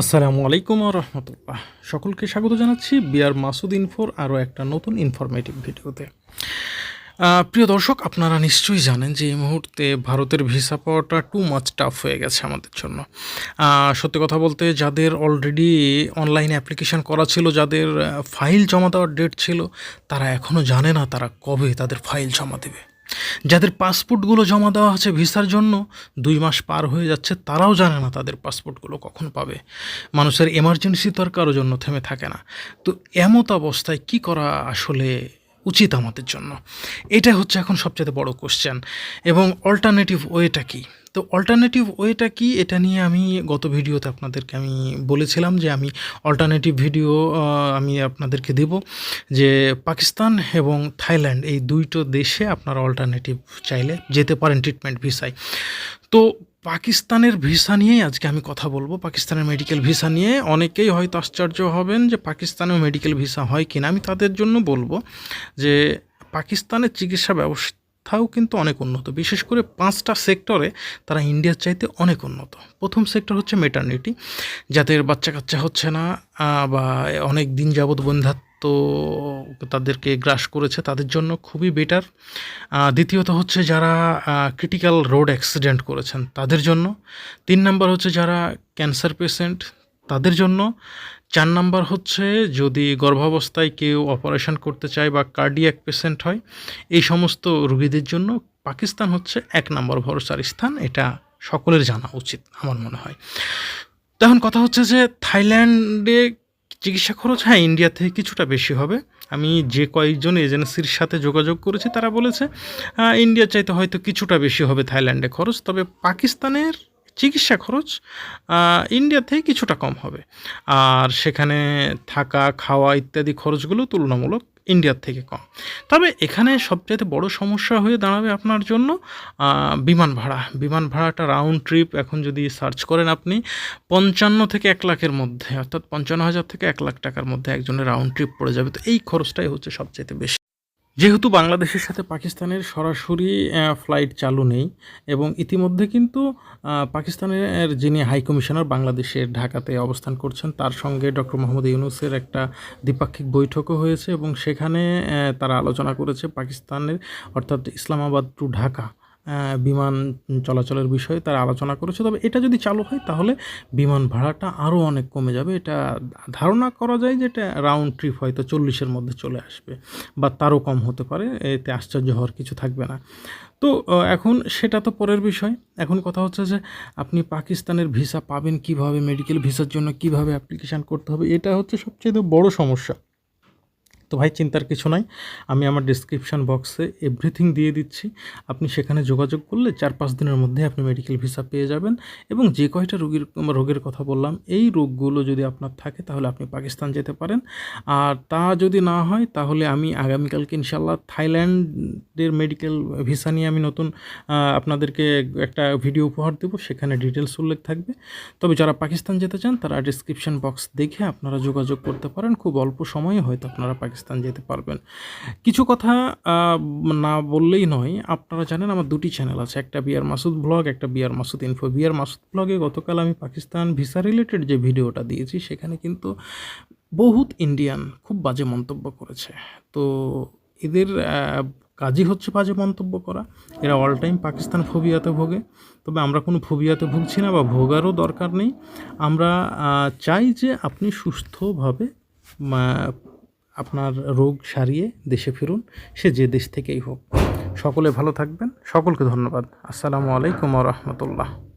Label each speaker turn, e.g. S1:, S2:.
S1: আসসালামু আলাইকুম রহমতুল্লাহ। সকলকে স্বাগত জানাচ্ছি বিআর মাসুদ ইনফোর আরও একটা নতুন ইনফরমেটিভ ভিডিওতে। প্রিয় দর্শক, আপনারা নিশ্চয়ই জানেন যে এই মুহূর্তে ভারতের ভিসা পাওয়াটা টু মাচ টাফ হয়ে গেছে আমাদের জন্য। সত্যি কথা বলতে যাদের অলরেডি অনলাইন অ্যাপ্লিকেশন করা ছিল, যাদের ফাইল জমা দেওয়ার ডেট ছিল, তারা এখনও জানে না তারা কবে তাদের ফাইল জমা দেবে। যাদের পাসপোর্টগুলো জমা দেওয়া আছে ভিসার জন্য, দুই মাস পার হয়ে যাচ্ছে, তারাও জানে না তাদের পাসপোর্টগুলো কখন পাবে। মানুষের এমার্জেন্সি তো আর কারোর জন্য থেমে থাকে না। তো এমত অবস্থায় কি করা আসলে উচিত আমাদের জন্য। এটা হচ্ছে এখন সবচেয়ে বড় কোশ্চেন এবং অল্টারনেটিভ ওয়েটা কি? তো অল্টারনেটিভ ওয়েটা কি? এটা নিয়ে আমি গত ভিডিওতে আপনাদেরকে আমি বলেছিলাম যে আমি অল্টারনেটিভ ভিডিও আমি আপনাদেরকে দেব যে পাকিস্তান এবং থাইল্যান্ড এই দুইটো দেশে আপনারা অল্টারনেটিভ চাইলে যেতে পারেন ট্রিটমেন্ট ভিসায় তো পাকিস্তানের ভিসা নিয়েই আজকে আমি কথা বলব। পাকিস্তানের মেডিকেল ভিসা নিয়ে অনেকেই হয়তো আশ্চর্য হবেন যে পাকিস্তানেও মেডিকেল ভিসা হয় কিনা। আমি তাদের জন্য বলব যে পাকিস্তানের চিকিৎসা ব্যবস্থাও কিন্তু অনেক উন্নত। বিশেষ করে পাঁচটা সেক্টরে তারা ইন্ডিয়ার চাইতে অনেক উন্নত। প্রথম সেক্টর হচ্ছে মেটার্নিটি যাদের বাচ্চা কাচ্চা হচ্ছে না বা অনেক দিন যাবৎ বন্ধাত্ম তাদেরকে গ্রাস করেছে, তাদের জন্য খুবই বেটার দ্বিতীয়ত হচ্ছে যারা ক্রিটিক্যাল রোড অ্যাক্সিডেন্ট করেছেন, তাদের জন্য। তিন নাম্বার হচ্ছে যারা ক্যান্সার পেশেন্ট তাদের জন্য। চার নাম্বার হচ্ছে যদি গর্ভাবস্থায় কেউ অপারেশন করতে চায় বা কার্ডিয়াক পেশেন্ট হয়, এই সমস্ত রুগীদের জন্য পাকিস্তান হচ্ছে এক নম্বর ভরসার স্থান, এটা সকলের জানা উচিত, আমার মনে হয়। তখন কথা হচ্ছে যে, থাইল্যান্ডে চিকিৎসা খরচ হ্যাঁ ইন্ডিয়া থেকে কিছুটা বেশি হবে। আমি যে কয়েকজন এজেন্সির সাথে যোগাযোগ করেছি, তারা বলেছে ইন্ডিয়ার চাইতে হয়তো কিছুটা বেশি হবে থাইল্যান্ডে খরচ, তবে পাকিস্তানের চিকিৎসা খরচ আহ, ইন্ডিয়া থেকে কিছুটা কম হবে। আর সেখানে থাকা খাওয়া ইত্যাদি খরচগুলো তুলনামূলক ইন্ডিয়ার থেকে কম। তবে এখানে সবচেয়ে বড় সমস্যা হয়ে দাঁড়াবে আপনার জন্য বিমান ভাড়া। বিমান ভাড়াটা রাউন্ড ট্রিপ এখন যদি সার্চ করেন আপনি পঞ্চান্ন থেকে এক লাখের মধ্যে অর্থাৎ পঞ্চান্ন হাজার থেকে এক লাখ টাকার মধ্যে একজনের রাউন্ড ট্রিপ পড়ে যাবে। তো এই খরচটাই হচ্ছে সবচেয়ে বেশি। যেহেতু বাংলাদেশের সাথে পাকিস্তানের সরাসরি ফ্লাইট চালু নেই এবং ইতিমধ্যে কিন্তু পাকিস্তানের যিনি হাই কমিশনার বাংলাদেশের ঢাকাতে অবস্থান করছেন, তার সঙ্গে ডক্টর মোহাম্মদ ইউনুসের একটা দ্বিপাক্ষিক বৈঠকও হয়েছে এবং সেখানে তারা আলোচনা করেছে পাকিস্তানের, অর্থাৎ ইসলামাবাদ টু ঢাকা। বিমান চলাচলের বিষয়ে তারা আলোচনা করেছে। তবে এটা যদি চালু হয়, তাহলে বিমান ভাড়াটা আরও অনেক কমে যাবে। এটা ধারণা করা যায় যে এটা রাউন্ড ট্রিপ হয়তো চল্লিশের মধ্যে চলে আসবে বা তারও কম হতে পারে। এতে আশ্চর্য হওয়ার কিছু থাকবে না। তো এখন সেটা তো পরের বিষয়। এখন কথা হচ্ছে যে আপনি পাকিস্তানের ভিসা পাবেন কীভাবে মেডিকেল ভিসার জন্য কীভাবে অ্যাপ্লিকেশান করতে হবে, এটা হচ্ছে সবচেয়ে বড় সমস্যা। তো ভাই, চিন্তার কিছু নাই। আমি আমার ডিসক্রিপশান বক্সে এভরিথিং দিয়ে দিচ্ছি। আপনি সেখানে যোগাযোগ করলে চার পাঁচ দিনের মধ্যে আপনি মেডিকেল ভিসা পেয়ে যাবেন এবং যে কয়টা রোগীর, রোগের কথা বললাম, এই রোগগুলো যদি আপনার থাকে তাহলে আপনি পাকিস্তান যেতে পারেন। আর তা যদি না হয়, তাহলে আমি আগামীকালকে ইনশাল্লাহ থাইল্যান্ডের মেডিকেল ভিসা নিয়ে আমি নতুন আপনাদেরকে একটা ভিডিও উপহার দেবো। সেখানে ডিটেলস উল্লেখ থাকবে। তবে যারা পাকিস্তান যেতে চান, তারা ডিসক্রিপশন বক্স দেখে আপনারা যোগাযোগ করতে পারেন। খুব অল্প সময়ে হয়তো আপনারা পাকিস্তান যেতে পারবেন। কিছু কথা না বললেই নয়, আপনারা জানেন আমার দুটি চ্যানেল আছে, একটা বিআর মাসুদ ব্লগ একটা BR Masud info BR Masud ব্লগে গতকাল আমি পাকিস্তান ভিসা রিলেটেড যে ভিডিওটা দিয়েছি, সেখানে কিন্তু বহুত ইন্ডিয়ান খুব বাজে মন্তব্য করেছে। তো এদের কাজই হচ্ছে বাজে মন্তব্য করা। এরা অল টাইম পাকিস্তান ফোবিয়াতে ভোগে। তবে আমরা কোনো ফোবিয়াতে ভুগছি না বা ভোগারও দরকার নেই। আমরা চাই যে আপনি সুস্থভাবে আপনার রোগ সারিয়ে দেশে ফিরুন, সে যে দেশ থেকেই হোক। সকলে ভালো থাকবেন। সকলকে ধন্যবাদ। আসসালামু আলাইকুম রহমতুল্লাহ।